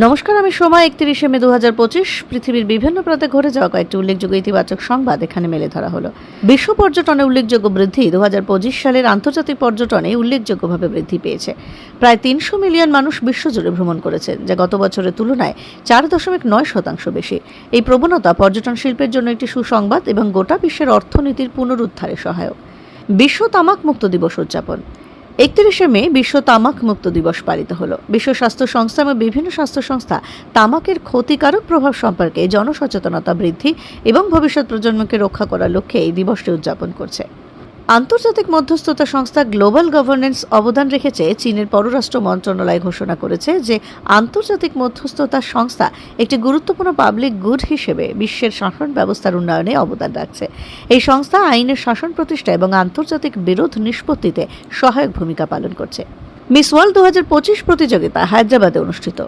নমস্কার, আমি সময় একত্রিশে মে দু হাজার পঁচিশ, পৃথিবীর বিভিন্ন প্রান্তে ঘটে যাওয়া কয়েকটি উল্লেখযোগ্য ইতিবাচক সংবাদ এখানে মেলে ধরা হলো। বিশ্ব পর্যটনে উল্লেখযোগ্য বৃদ্ধি দু হাজার পঁচিশ সালের আন্তর্জাতিক পর্যটনে উল্লেখযোগ্যভাবে বৃদ্ধি পেয়েছে। প্রায় তিনশো মিলিয়ন মানুষ বিশ্বজুড়ে ভ্রমণ করেছেন যা গত বছরের তুলনায় চার দশমিক নয় শতাংশ বেশি। এই প্রবণতা পর্যটন শিল্পের জন্য একটি সুসংবাদ এবং গোটা বিশ্বের অর্থনীতির পুনরুদ্ধারে সহায়ক। বিশ্ব তামাক মুক্ত দিবস উদযাপন। একত্রিশে মে বিশ্ব তামাক মুক্ত দিবস পালিত হলো। বিশ্ব স্বাস্থ্য সংস্থা এবং বিভিন্ন স্বাস্থ্য সংস্থা তামাকের ক্ষতিকারক প্রভাব সম্পর্কে জনসচেতনতা বৃদ্ধি এবং ভবিষ্যৎ প্রজন্মকে রক্ষা করার লক্ষ্যে এই দিবসটি উদযাপন করছে। আন্তর্জাতিক মধ্যস্থতা সংস্থা গ্লোবাল গভর্নেন্স অবদান রেখেছে চীনের পররাষ্ট্র মন্ত্রণালয় ঘোষণা করেছে যে আন্তর্জাতিক মধ্যস্থতা সংস্থা একটি গুরুত্বপূর্ণ পাবলিক গুড হিসেবে বিশ্বের শাসন ব্যবস্থার উন্নয়নে অবদান রাখছে। এই সংস্থা আইনের শাসন প্রতিষ্ঠা এবং আন্তর্জাতিক বিরোধ নিষ্পত্তিতে সহায়ক ভূমিকা পালন করছে। মিস ওয়ার্ল্ড দু হাজার পঁচিশ প্রতিযোগিতা হায়দ্রাবাদে অনুষ্ঠিত।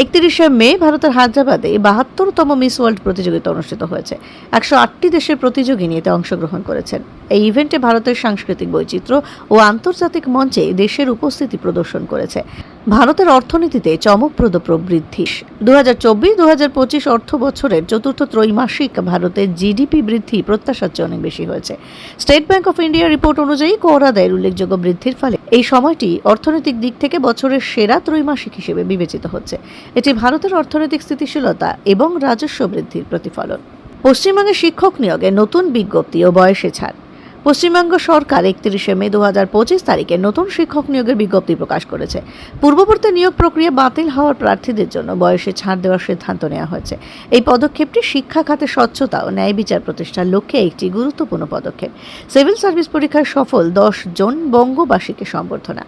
একত্রিশে মে ভারতের হায়দ্রাবাদে বাহাত্তরতম মিস ওয়ার্ল্ড প্রতিযোগিতা অনুষ্ঠিত হয়েছে। একশো আটটি দেশের প্রতিযোগিনী এতে অংশগ্রহণ করেছেন। এই ইভেন্টে ভারতের সাংস্কৃতিক বৈচিত্র্য ও আন্তর্জাতিক মঞ্চে দেশের উপস্থিতি প্রদর্শন করেছে। ভারতের অর্থনীতিতে চমকপ্রদ প্রবৃদ্ধি। দু হাজার চব্বিশ পঁচিশ অর্থ বছরের চতুর্থ ত্রৈমাসিক ভারতের জিডিপি বৃদ্ধি প্রত্যাশার চেয়ে অনেক বেশি হয়েছে। স্টেট ব্যাংক অফ ইন্ডিয়ার রিপোর্ট অনুযায়ী কর আদায়ের উল্লেখযোগ্য বৃদ্ধির ফলে এই সময়টি অর্থনৈতিক দিক থেকে বছরের সেরা ত্রৈমাসিক হিসেবে বিবেচিত হচ্ছে। এটি ভারতের অর্থনৈতিক স্থিতিশীলতা এবং রাজস্ব বৃদ্ধির প্রতিফলন। পশ্চিমবঙ্গে শিক্ষক নিয়োগে নতুন বিজ্ঞপ্তি ও বয়সে ছাড়। পশ্চিমবঙ্গ সরকার একত্রিশে মে দু হাজার পঁচিশ তারিখে নতুন শিক্ষক নিয়োগের বিজ্ঞপ্তি প্রকাশ করেছে। পূর্ববর্তী নিয়োগ প্রক্রিয়া বাতিল হওয়ার প্রার্থীদের জন্য বয়সে ছাড় দেওয়ার সিদ্ধান্ত নেওয়া হয়েছে। এই পদক্ষেপটি শিক্ষা খাতে স্বচ্ছতা ও ন্যায় বিচার প্রতিষ্ঠার লক্ষ্যে একটি গুরুত্বপূর্ণ পদক্ষেপ। সিভিল সার্ভিস পরীক্ষায় সফল দশ জন বঙ্গবাসীকে সম্বর্ধনা।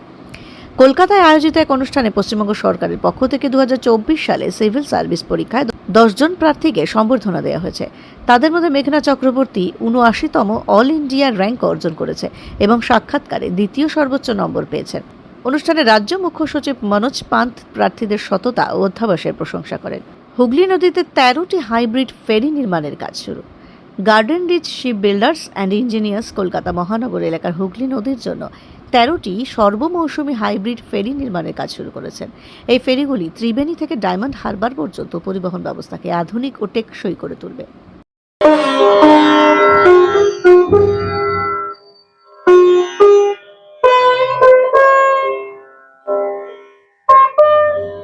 কলকাতায় আয়োজিত এক অনুষ্ঠানে পশ্চিমবঙ্গ সরকারের পক্ষ থেকে দুহাজার চব্বিশ সালে সিভিল সার্ভিস পরীক্ষায় দশজন প্রার্থীকে সম্বর্ধনা দেওয়া হয়েছে। তাদের মধ্যে মেঘনা চক্রবর্তী উনআশিতম অল ইন্ডিয়া র্যাঙ্ক অর্জন করেছে এবং সাক্ষাৎকারে দ্বিতীয় সর্বোচ্চ নম্বর পেয়েছেন। অনুষ্ঠানে রাজ্য মুখ্য সচিব মনোজ পান্ত প্রার্থীদের সততা ও অধ্যাবসায়ের প্রশংসা করেন। হুগলি নদীতে তেরোটি হাইব্রিড ফেরি নির্মাণের কাজ শুরু। Garden reach ship builders and engineers Kolkata মহানগর এলাকার হুগলি নদীর জন্য তেরোটি সর্বমৌসুমি হাইব্রিড ফেরি নির্মাণের কাজ শুরু করেছেন। এই ফেরিগুলি ত্রিবেণী থেকে ডায়মন্ড হারবার পর্যন্ত পরিবহন ব্যবস্থাকে আধুনিক ও টেকসই করে তুলবে।